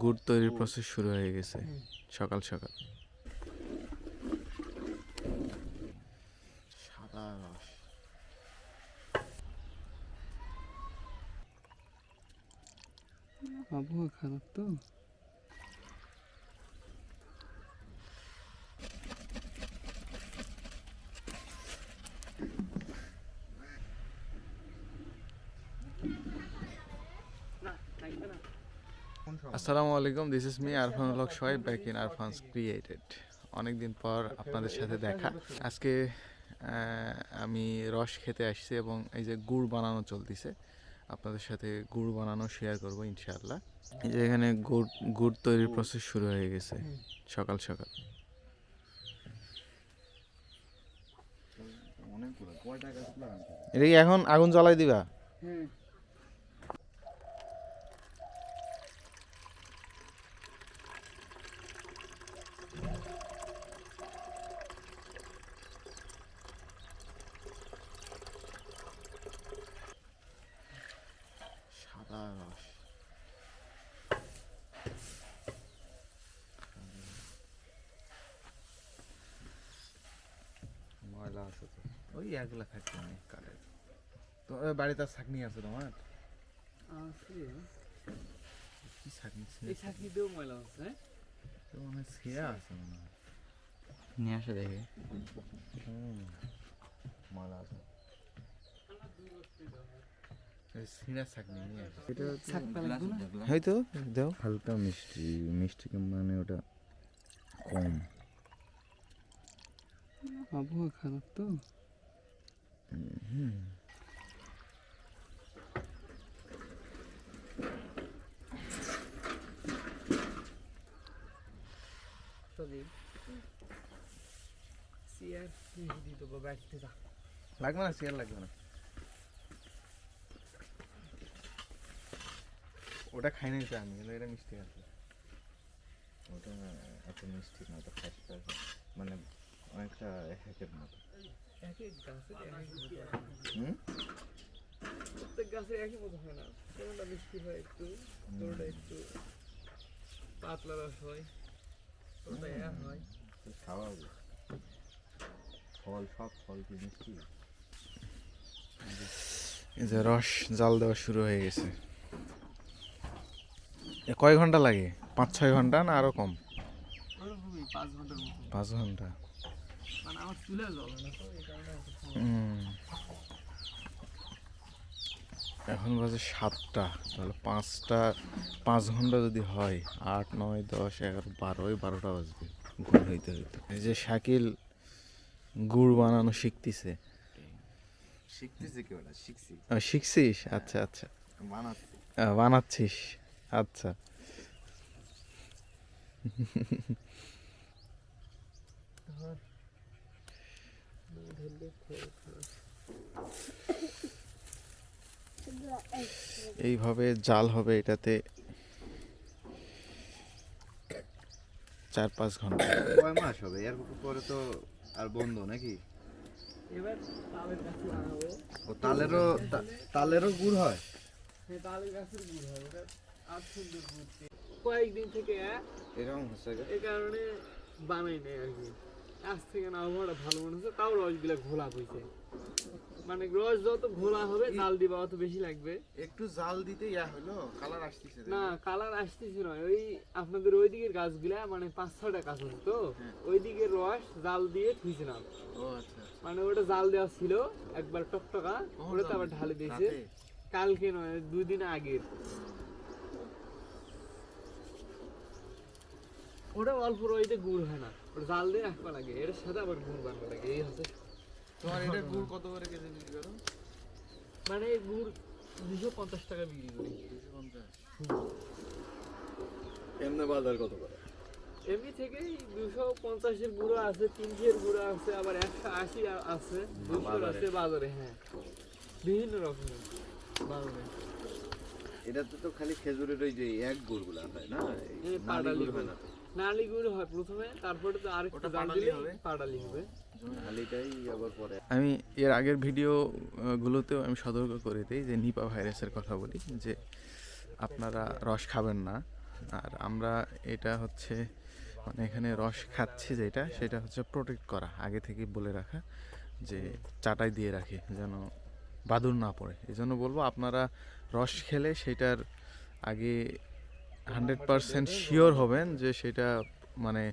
গুড় তৈরির প্রসেস শুরু হয়ে গেছে। সকাল সকাল। সাদা রস। আবহাওয়া খারাপ তো? আসসালামু আলাইকুম this is me Arfan Haque Sohaib back in Arfans created অনেকদিন পর আপনাদের সাথে দেখা। আজকে আমি রস খেতে আসছি এবং এই যে গুড় বানানো চলতেছে আপনাদের সাথে গুড় বানানো শেয়ার করব ইনশাআল্লাহ। এই যে এখানে গুড় গুড় তৈরির প্রসেস শুরু হয়ে গেছে সকাল সকাল। এটা কি এখন আগুন জ্বালাই দিবা? হ্যাঁ সাদা রস ময়লা আছে তো ওই একলা থাকতে অনেক কালের তোমার বাড়িতে আর ছাকনি আছে তোমার? আছে। কি ছাকনি এই চাকরি দিয়েও ময়লা আছে হ্যাঁ? তো মনে হয় ছেঁড়া আছে মনে হয়। নিয়ে আসে দেখে। হুম ময়লা আছে। হয়তো দাও। হালকা মিষ্টি মিষ্টি মানে ওটা কম। আবহাওয়া খারাপ তো চেয়ার দিয়ে দেবো ব্যাগটা যা লাগবে না শেয়ার লাগবে না। ওটা খাই নাই আমি কিন্তু এটা মিষ্টি আছে ওটা এত মিষ্টি না ওটা ফ্যাস মানে অনেকটা একের মতো। এক এক গাছের এক এক মতো হয়। হুম প্রত্যেক গাছের একই মতো হয় না কোনোটা মিষ্টি হয় একটু কোনোটা একটু পাতলা রস হয় কোনোটা ইয়া হয় স্বাভাবিক ফল সব ফল কি মিষ্টি এই যে রস জাল দেওয়া শুরু হয়ে গেছে। এ কয় ঘণ্টা লাগে? পাঁচ ছয় ঘণ্টা না আরও কম? পাঁচ ঘণ্টা। মানে আমার চুলে জ্বলে না তো এই কারণে অত সময় হুম। এখন বাজে সাতটা তাহলে পাঁচটা পাঁচ ঘণ্টা যদি হয় আট নয় দশ এগারো বারো বারোটা বাজবে গুড় হইতে হইতে। এই যে শাকিল গুড় বানানো শিখতেছে। শিখতেছি কি ওটা শিখছি। শিখছিস? আচ্ছা আচ্ছা। বানাচ্ছি। বানাচ্ছিস? আচ্ছা। এইভাবে জাল হবে এটাতে চার পাঁচ ঘণ্টা। কয় মাস হবে? এর পরে তো আর বন্ধ নাকি? এবার তালের গাছে লাগাবো। ও তালেরও তালেরও গুড় হয়? সেই তালের গাছের গুড় হয়। ওটা আর সুন্দর গুড় কয়েকদিন থেকে এরকম হচ্ছে। এই কারণে বানাই নাই আর কি। আজ থেকে না আবহাওয়াটা ভালো মনে হচ্ছে তাও রসগুলা ঘোলা হয়েছে মানে রস যত ঘোলা হবে জাল দিবা অত বেশি লাগবে। একটু জাল দিতে ইয়া হলো কালার আসতেছে না কালার আসতেছে নয় ওই আপনাদের ওই দিকের গাছগুলা মানে পাঁচ ছটা গাছ আছে তো হ্যাঁ। ওই দিকের রস জাল দিয়ে থুইছিলাম। আচ্ছা। মানে ওটা জাল দেওয়া ছিল একবার টকটকা ওটা তো আবার ঢালে দিয়েছে। কালকে নয় দুই দিন আগের। ওটা অল্প রইতে গুড় হয় না। জাল দিয়ে রাখবা লাগে এর সাথে আবার গুড় বানবা লাগে এই হচ্ছে। তোমার এটা গুড় কত করে কেজি বিক্রি করো? মানে গুড় দুশো পঞ্চাশ টাকা বিক্রি করি। এমনি বাজার কত করে? এমনি থেকেই দুশো পঞ্চাশের গুঁড়ো আছে তিনশের গুঁড়ো আছে আবার একশো আশি আছে দুশোর আছে বাজারে হ্যাঁ। বিভিন্ন রকমের বাজারে। এটাতে তো খালি খেজুরের ওই যে এক হয় না? নালি পাটালি হয় না। নালি গুঁড়ো হয় প্রথমে তারপরে তো আরেকটু ওটা দিলে পাটালি হবে। নালিটাই আবার পরে। আমি এর আগের ভিডিও আহ, গুলোতেও আমি সতর্ক করে দিই যে নিপা ভাইরাসের কথা বলি যে আপনারা রস খাবেন না। আর আমরা এটা হচ্ছে মানে এখানে রস খাচ্ছি যেটা সেটা হচ্ছে প্রোটেক্ট করা আগে থেকে বলে রাখা যে চাটাই দিয়ে রাখি যেন বাদুর না পড়ে। এই জন্য বলব আপনারা রস খেলে সেটার আগে হান্ড্রেড পারসেন্ট শিওর হবেন যে সেটা মানে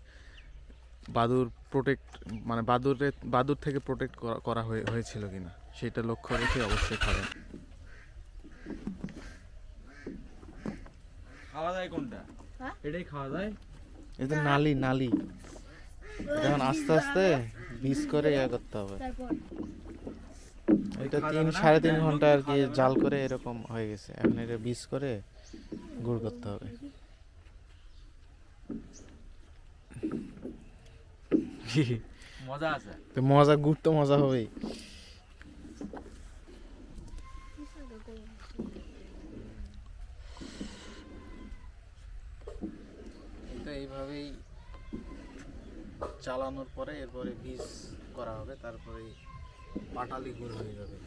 বাদুর প্রোটেক্ট মানে বাদুরে বাদুর থেকে প্রোটেক্ট করা হয়ে- হয়েছিল কিনা সেটা লক্ষ্য রেখে অবশ্যই খাবেন। খাওয়া যায় কোনটা? এটাই খাওয়া যায়? এটা নালি নালি। এখন আস্তে আস্তে করে ইয়া করতে হবে। এটা তিন সাড়ে তিন ঘণ্টা আর কি জাল করে এরকম হয়ে গেছে। এখন এটা বীজ করে গুড় করতে হবে। মজা আছে। তো মজা গুড় তো মজা হবেই। তো এইভাবেই চালানোর পরে এরপরে বীজ করা হবে তারপরে পাটালি গুড় হয়ে যাবে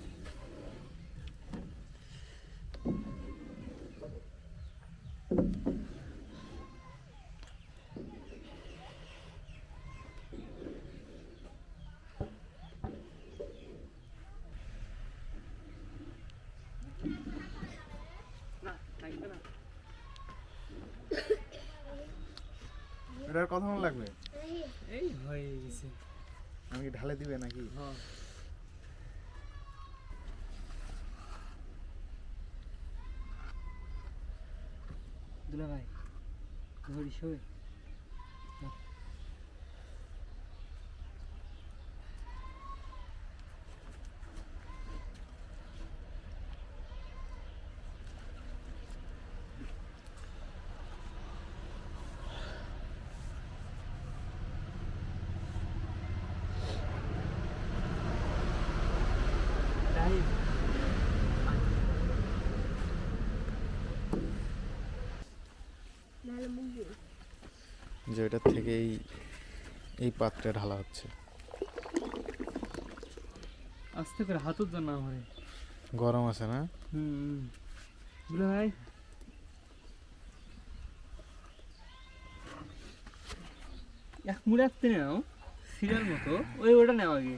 না থাকবে না এটার কতক্ষণ লাগবে? এই হয়ে গেছে। আমি কি ঢালে দিবে নাকি? হ্যাঁ। দুলা ভাই ধরিস হবে যে ওটার থেকে এই এই পাত্রে ঢালা হচ্ছে। আস্তে করে হাতত জন্য হয় গরম আছে না? হুম দুলা ভাই। এক মুড়ে আসতে নাও সিরিয়াল মতো। ওই ওটা নেও আগে।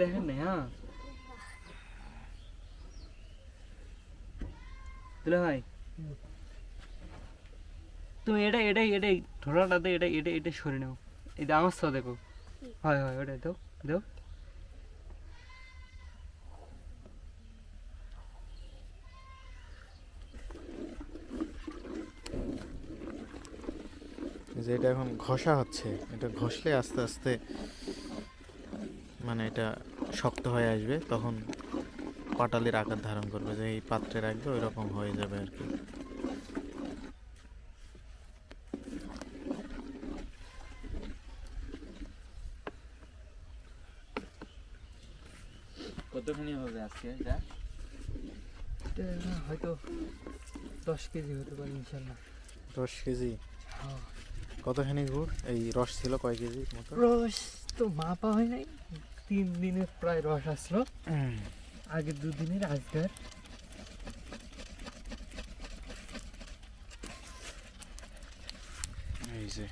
দেখেন না হ্যাঁ? দুলা ভাই। তুমি এটা এটাই এটাই ঢোলাটাতে এটা এটা এটা সরে নাও। এটা আমার সাথে দেখো। হয় হয়, ওটাই দাও দাও। যে এটা এখন ঘষা হচ্ছে, এটা ঘষলে আস্তে আস্তে মানে এটা শক্ত হয়ে আসবে, তখন পাটালির আকার ধারণ করবে, যে এই পাত্রে রাখবে ওই রকম হয়ে যাবে আর কি কতখানি হবে আজকে এটা এটা হয়তো দশ কেজি হতে পারে ইনশাল্লাহ। দশ কেজি? হ্যাঁ। কতখানি গুড়? এই রস ছিল কয় কেজি মতো? রস তো মাপা হয় নাই। তিন দিনের প্রায় রস আসলো। আগের দুদিনের আজকের। এই যে।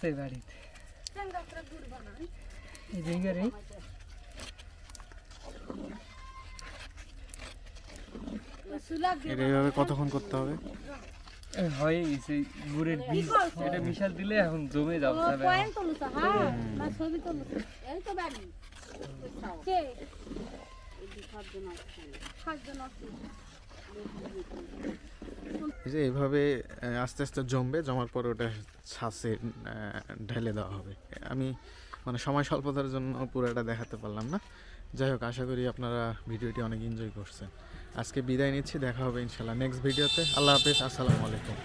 আছে বাড়িতে এই জায়গারে এইভাবে কতক্ষণ করতে হবে? হয়ে গুড়ের বীজ। এটা মিশাল দিলে এখন জমে যাবে ছবি এই যে এইভাবে আস্তে আস্তে জমবে, জমার পর ওটা ছাঁচে ঢেলে দেওয়া হবে। আমি মানে সময় স্বল্পতার জন্য পুরোটা দেখাতে পারলাম না। যাই হোক, আশা করি আপনারা ভিডিওটি অনেক এনজয় করছেন। আজকে বিদায় নিচ্ছি, দেখা হবে ইনশাল্লাহ নেক্সট ভিডিওতে আল্লাহ হাফেজ, আসসালামু আলাইকুম।